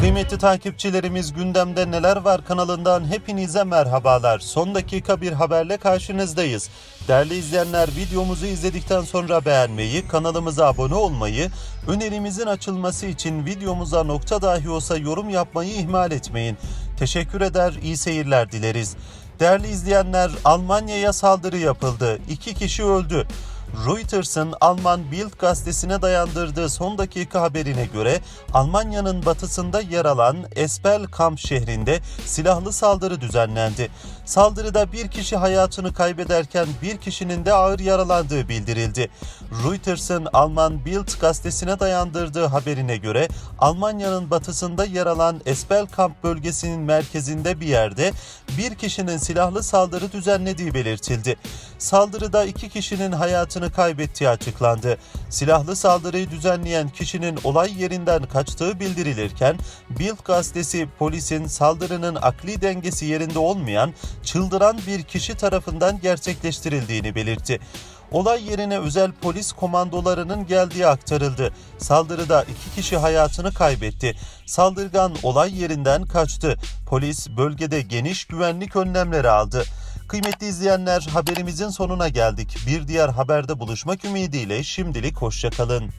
Kıymetli takipçilerimiz gündemde neler var kanalından hepinize merhabalar. Son dakika bir haberle karşınızdayız. Değerli izleyenler videomuzu izledikten sonra beğenmeyi, kanalımıza abone olmayı, önerimizin açılması için videomuza nokta dahi olsa yorum yapmayı ihmal etmeyin. Teşekkür eder, iyi seyirler dileriz. Değerli izleyenler, Almanya'ya saldırı yapıldı. İki kişi öldü. Reuters'ın Alman Bild gazetesine dayandırdığı son dakika haberine göre Almanya'nın batısında yer alan Espelkamp şehrinde silahlı saldırı düzenlendi. Saldırıda bir kişi hayatını kaybederken bir kişinin de ağır yaralandığı bildirildi. Reuters'ın Alman Bild gazetesine dayandırdığı haberine göre Almanya'nın batısında yer alan Espelkamp bölgesinin merkezinde bir yerde bir kişinin silahlı saldırı düzenlediği belirtildi. Saldırıda iki kişinin hayatını kaybettiği açıklandı. Silahlı saldırıyı düzenleyen kişinin olay yerinden kaçtığı bildirilirken Bild gazetesi polisin saldırının akli dengesi yerinde olmayan çıldıran bir kişi tarafından gerçekleştirildiğini belirtti. Olay yerine özel polis komandolarının geldiği aktarıldı. Saldırıda iki kişi hayatını kaybetti. Saldırgan olay yerinden kaçtı. Polis bölgede geniş güvenlik önlemleri aldı. Kıymetli izleyenler haberimizin sonuna geldik. Bir diğer haberde buluşmak ümidiyle şimdilik hoşçakalın.